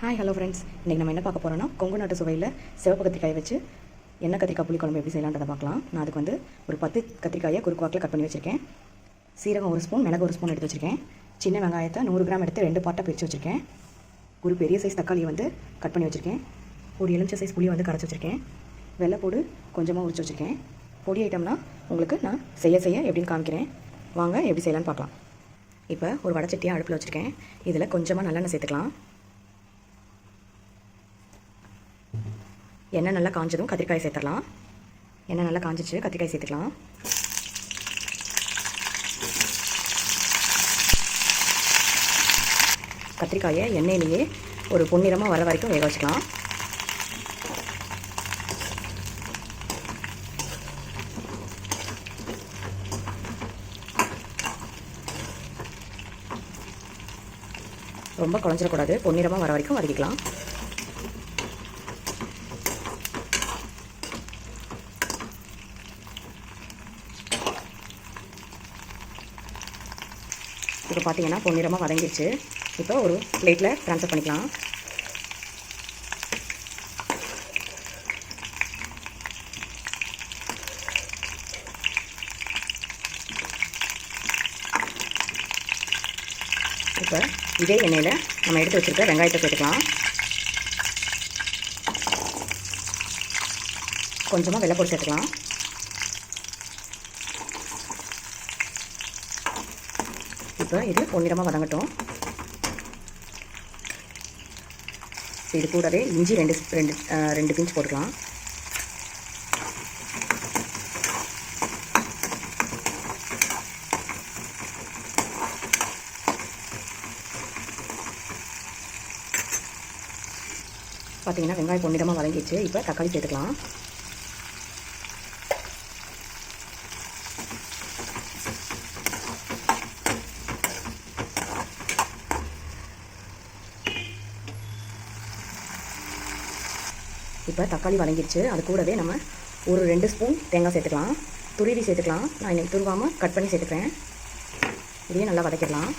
Hi hello friends இன்றைக்கி நம்ம என்ன பார்க்க போகிறோம்னா கொங்கு நாட்டு சுவையில் சிவப்பு கத்திரிக்காயை வச்சு எண்ணெய் கத்திரிக்காய் புளி குழம்பு எப்படி செய்யலான்றதை பார்க்கலாம். நான் அதுக்கு வந்து ஒரு பத்து கத்திரிக்காயை குறுக்குவாக்கில் கட் பண்ணி வச்சுருக்கேன். சீரகம் ஒரு ஸ்பூன் மிளகு ஒரு ஸ்பூன் எடுத்து வச்சுருக்கேன். சின்ன வெங்காயத்தை நூறு கிராம் எடுத்து ரெண்டு பாட்டாக பிரித்து வச்சுருக்கேன். ஒரு பெரிய சைஸ் தக்காளியை வந்து கட் பண்ணி வச்சுருக்கேன். ஒரு எலுமிச்சை சைஸ் புளியை வந்து கரைச்சி வச்சுருக்கேன். வெள்ளைப்பூடு கொஞ்சமாக உரிச்சு வச்சுருக்கேன். பொடி ஐட்டம்னால் உங்களுக்கு நான் செய்ய செய்ய எப்படின்னு காமிக்கிறேன். வாங்க எப்படி செய்யலான்னு பார்க்கலாம். இப்போ ஒரு வடச்சட்டியாக அடுப்பில் வச்சுருக்கேன். இதில் கொஞ்சமாக நல்லெண்ணெய் சேர்த்துக்கலாம். எண்ணெய் நல்லா காஞ்சதும் கத்திரிக்காய் சேர்த்துடலாம். எண்ணெய் நல்லா காஞ்சிச்சு கத்திரிக்காய் சேர்த்துக்கலாம். கத்திரிக்காயை எண்ணெயிலேயே ஒரு பொன்னிறமாக வர வரைக்கும் வேக வச்சுக்கலாம். ரொம்ப குழஞ்சிடக்கூடாது. பொன்னிறமாக வர வரைக்கும் வதக்கிக்கலாம். இப்போ பார்த்தீங்கன்னா பொன்னிறமாக வதங்கிடுச்சு. இப்போ ஒரு பிளேட்டில் ட்ரான்ஸ்ஃபர் பண்ணிக்கலாம். இப்போ இதே எண்ணெயில் நம்ம எடுத்து வச்சுருக்க வெங்காயத்தை சேர்த்துக்கலாம். கொஞ்சமாக வெள்ளைப்பொடி சேர்த்துக்கலாம். இப்போ இது பொன்னிறமாக வதங்கட்டும். இது கூடவே இஞ்சி ரெண்டு ரெண்டு ரெண்டு பிஞ்ச் போட்டுக்கலாம். பார்த்தீங்கன்னா வெங்காயம் பொன்னிறமாக வதங்கிடுச்சு. இப்போ தக்காளி சேர்த்துக்கலாம். இப்போ தக்காளி வதங்கிடுச்சு. அது கூடவே நம்ம ஒரு ரெண்டு ஸ்பூன் தேங்காய் சேர்த்துக்கலாம். துருவி சேர்த்துக்கலாம். நான் இன்றைக்கி துருவாமல் கட் பண்ணி சேர்த்துக்கிறேன். இதையும் நல்லா வதக்கிடலாம்.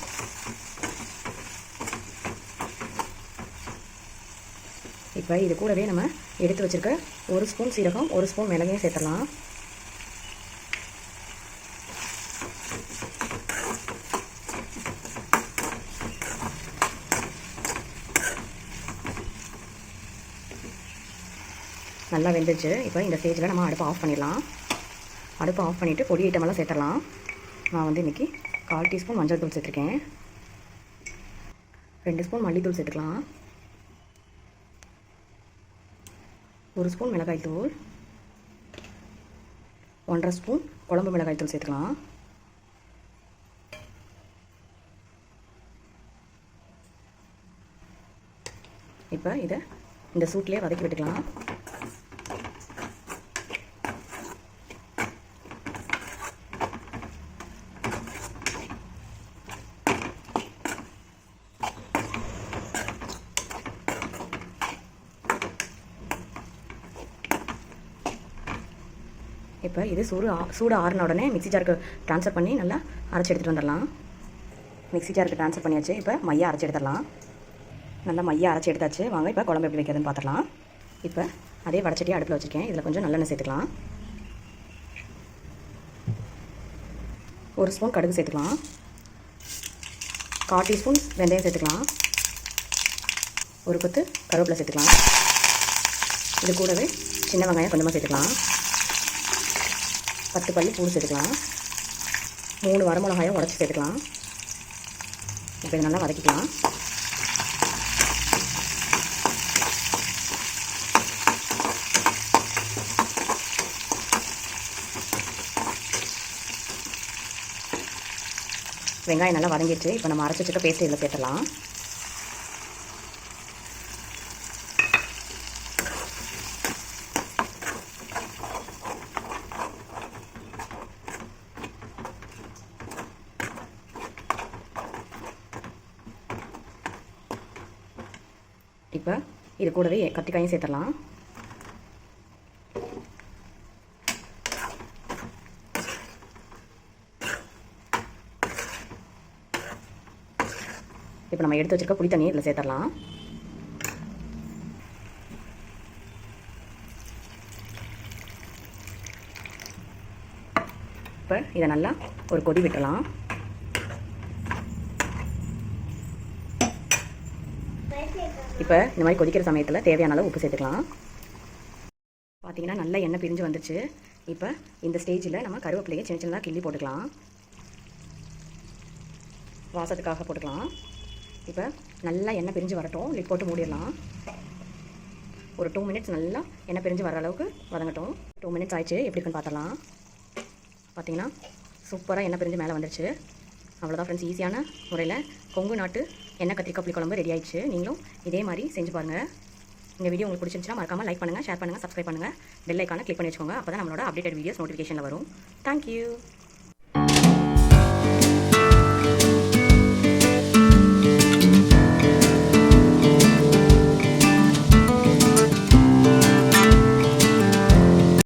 இப்போ இது கூடவே நம்ம எடுத்து வச்சுருக்க ஒரு ஸ்பூன் சீரகம் ஒரு ஸ்பூன் மிளகையும் சேர்த்துடலாம். நல்லா வெந்துச்சு இப்போ இந்த ஸ்டேஜில் நம்ம அடுப்பை ஆஃப் பண்ணிடலாம். அடுப்பை ஆஃப் பண்ணிவிட்டு பொடி ஐட்டமெல்லாம் சேர்த்துடலாம். நான் வந்து இன்றைக்கி கால் டீஸ்பூன் மஞ்சள் தூள் சேர்த்துருக்கேன். ரெண்டு ஸ்பூன் மல்லித்தூள் சேர்த்துக்கலாம். ஒரு ஸ்பூன் மிளகாய் தூள். ஒன்றரை ஸ்பூன் குழம்பு மிளகாய் தூள் சேர்த்துக்கலாம். இப்போ இதை இந்த சூட்லேயே வதக்கி விட்டுக்கலாம். இப்போ இது சூடு ஆ- சூடு ஆறின உடனே மிக்ஸி ஜாருக்கு ட்ரான்ஸ்ஃபர் பண்ணி நல்லா அரைச்சி எடுத்துகிட்டு வந்துடலாம். மிக்ஸி ஜாருக்கு ட்ரான்ஸ்ஃபர் பண்ணியாச்சு. இப்போ மையை அரைச்சி எடுத்துடலாம். நல்லா மையை அரைச்சி எடுத்தாச்சு. வாங்க இப்போ குழம்பு எப்படி வைக்கிறதுன்னு பார்த்துடலாம் இப்போ அதே வடச்சட்டி அடுப்பில் வச்சுருக்கேன். இதில் கொஞ்சம் நல்லெண்ணெய் சேர்த்துக்கலாம். ஒரு ஸ்பூன் கடுகு சேர்த்துக்கலாம். கால் டீஸ்பூன் வெந்தயம் சேர்த்துக்கலாம். ஒரு கொத்து கருவேப்பிலை சேர்த்துக்கலாம். இது கூடவே சின்ன வெங்காயம் கொஞ்சமாக சேர்த்துக்கலாம். பத்து பல்லி பூண்டு சேர்த்துக்கலாம். மூணு வரமிளகாயும் உடச்சி சேர்த்துக்கலாம். இப்போ இதை நல்லா வதக்கிக்கலாம். வெங்காயம் நல்லா வதங்கிடுச்சு. இப்போ நம்ம அரைச்சி வச்சுக்க பேஸ்ட் இதில் சேர்த்துலாம் இப்போ இது கூடவே கத்திரிக்காயும் சேர்த்துடலாம். இப்போ நம்ம எடுத்து வச்சிருக்க புளி தண்ணி இதில் சேர்த்துடலாம். இப்போ இதை நல்லா ஒரு கொதி விட்டலாம் இப்போ இந்த மாதிரி கொதிக்கிற சமயத்தில் தேவையான அளவு உப்பு சேர்த்துக்கலாம். பார்த்தீங்கன்னா நல்லா எண்ணெய் பிரிஞ்சு வந்துச்சு. இப்போ இந்த ஸ்டேஜில் நம்ம கருவேப்பிலையை சின்ன சின்னதாக கிள்ளி போட்டுக்கலாம். வாசத்துக்காக போட்டுக்கலாம். இப்போ நல்லா எண்ணெய் பிரிஞ்சு வரட்டும். லிட் போட்டு மூடிடலாம். ஒரு டூ மினிட்ஸ் நல்லா எண்ணெய் பிரிஞ்சு வர அளவுக்கு வதங்கட்டும். டூ மினிட்ஸ் ஆயிடுச்சு. எப்படி இருக்குன்னு பார்த்தலாம் பார்த்தீங்கன்னா சூப்பராக எண்ணெய் பிரிஞ்சு மேலே வந்துருச்சு. அவ்வளோதான் ஃப்ரெண்ட்ஸ் ஈஸியான முறையில் கொங்கு நாட்டு எண்ணெய் கத்திரிக்காய் புளி குழம்பு ரெடி ஆயிடுச்சு. நீங்களும் இதே மாதிரி செஞ்சு பாருங்கள் இந்த வீடியோ உங்களுக்கு பிடிச்சிருந்துச்சுன்னா மறக்காமல் லைக் பண்ணுங்கள் ஷேர் பண்ணுங்கள் சப்ஸ்கிரைப் பண்ணுங்கள் பெல் ஐக்கானை கிளிக் பண்ணி வச்சுக்கோங்க. அப்போ தான் நம்மளோட அப்டேட்டட் வீடியோஸ் நோட்டிஃபிகேஷனில் வரும். தேங்க்யூ